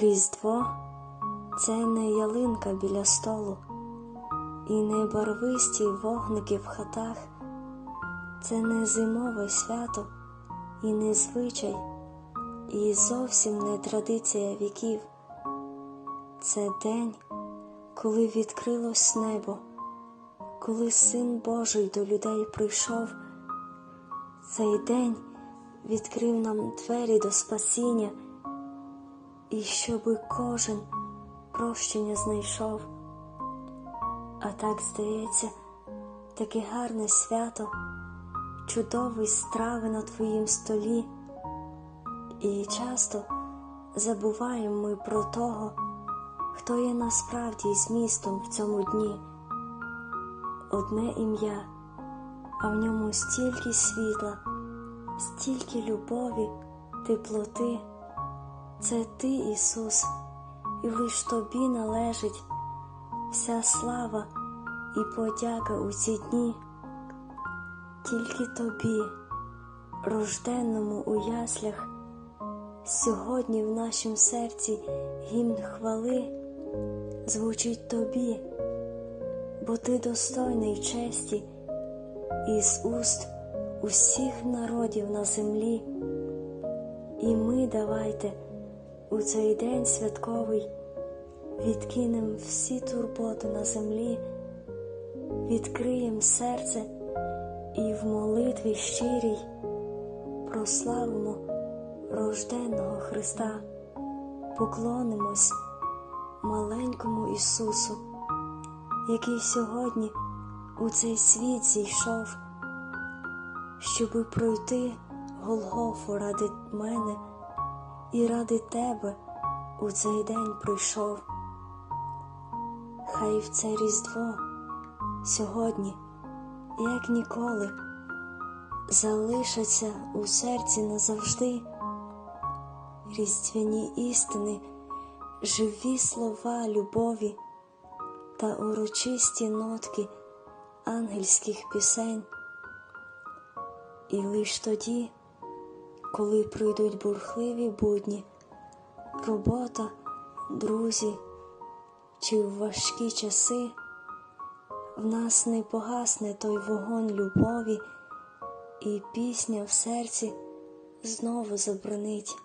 Різдво це не ялинка біля столу, і не барвисті вогники в хатах, це не зимове свято, і не звичай, і зовсім не традиція віків. Це день, коли відкрилось небо, коли Син Божий до людей прийшов. Цей день відкрив нам двері до спасіння, і щоби кожен прощення знайшов. А так здається, таке гарне свято, чудові страви на твоїм столі, і часто забуваємо ми про того, хто є насправді змістом в цьому дні. Одне ім'я, а в ньому стільки світла, стільки любові, теплоти. Це ти, Ісус, і лиш тобі належить вся слава і подяка у ці дні. Тільки тобі, рожденному у яслях, сьогодні в нашім серці гімн хвали звучить тобі, бо ти достойний честі із уст усіх народів на землі. І ми давайте у цей день святковий відкинем всі турботи на землі, відкриєм серце і в молитві щирій прославимо рожденного Христа, поклонимось маленькому Ісусу, який сьогодні у цей світ зійшов, щоби пройти Голгофу ради мене і ради тебе у цей день прийшов. Хай в це Різдво сьогодні, як ніколи, залишаться у серці назавжди різдвяні істини, живі слова любові та урочисті нотки ангельських пісень. І лиш тоді, коли прийдуть бурхливі будні, робота, друзі чи в важкі часи, в нас не погасне той вогонь любові, і пісня в серці знову забронить.